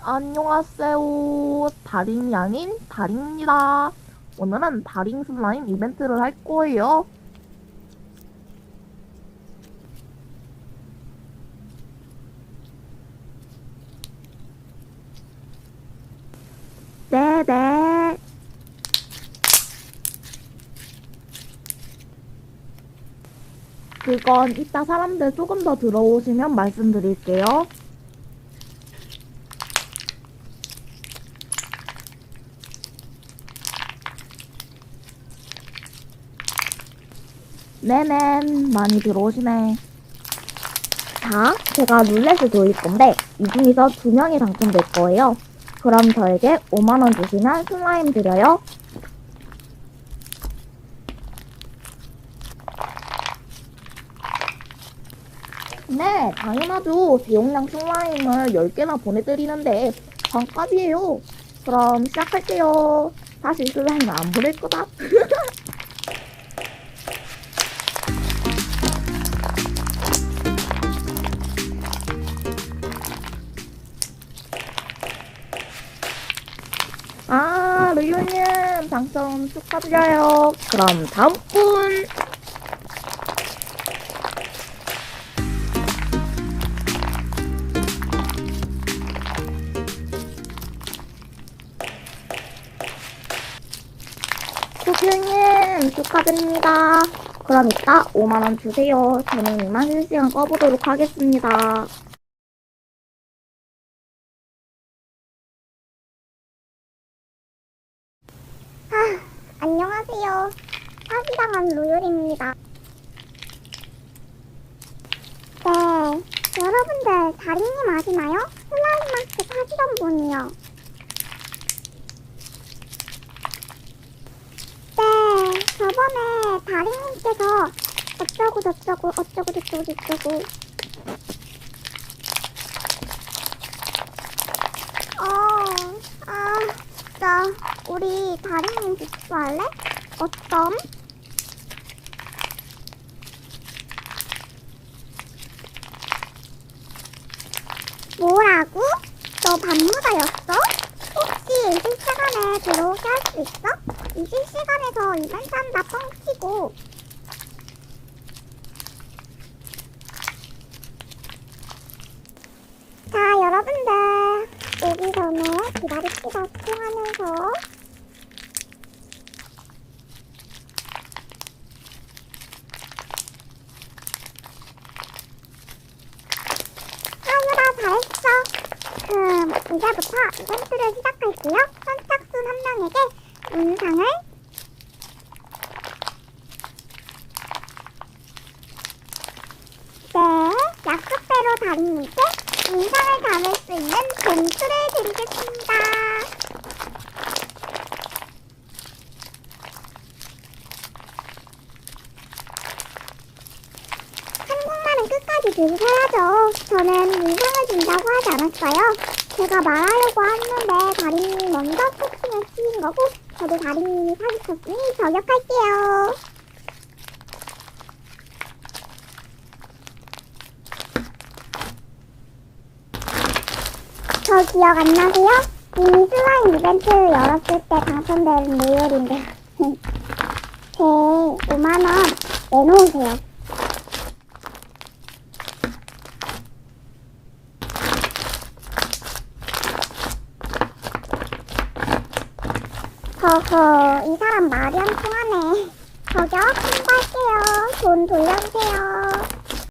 안녕하세요. 다림이 아닌 다림입니다. 오늘은 다림 슬라임 이벤트를 할 거예요. 네네. 그건 이따 사람들 조금 더 들어오시면 말씀드릴게요. 네네, 많이 들어오시네. 자, 제가 룰렛을 돌릴 건데, 이 중에서 두 명이 당첨될 거예요. 그럼 저에게 5만원 주시면 슬라임 드려요. 네, 당연하죠. 대용량 슬라임을 10개나 보내드리는데, 반값이에요. 그럼 시작할게요. 사실 슬라임을 안 보낼 거다. 아, 루유님 당첨 축하드려요. 그럼 다음 분. 소규님 축하드립니다. 그럼 이따 5만원 주세요. 저는 이만 실시간 꺼보도록 하겠습니다. 안녕하세요. 사기당한 로열입니다. 네, 여러분들 다리님 아시나요? 슬라임 마스크 사시던 분이요. 네, 저번에 다리님께서 어쩌고 저쩌고 어쩌고 저쩌고 저쩌고 어, 아, 진짜 우리 다리님 복수할래? 어떤? 뭐라고? 너 밤무다였어? 혹시 실시간에 들어오게 할 수 있어? 이 실 시간에서 이벤트 한다 뻥치고 자 여러분들 오기 전에 기다립시다 수정하면서 하유라 잘했어. 그럼 이제부터 이벤트를 시작할게요. 선착순 한 명에게 문상을 네, 약속대로 다리님께 문상을 담을 수 있는 봉투를 드리겠습니다. 한국말은 끝까지 들으셔야죠. 저는 문상을 준다고 하지 않았어요. 제가 말하려고 했는데 다리님이 먼저 폭신을 치신 거고 저도 다리님이 사기쳤으니 저격할게요. 저 기억 안 나세요? 이미 슬라임 이벤트 열었을 때 당첨된 메일인데 제 5만원 내놓으세요. 허허, 이 사람 말이 안 통하네. 저격 신고할게요. 돈 돌려주세요.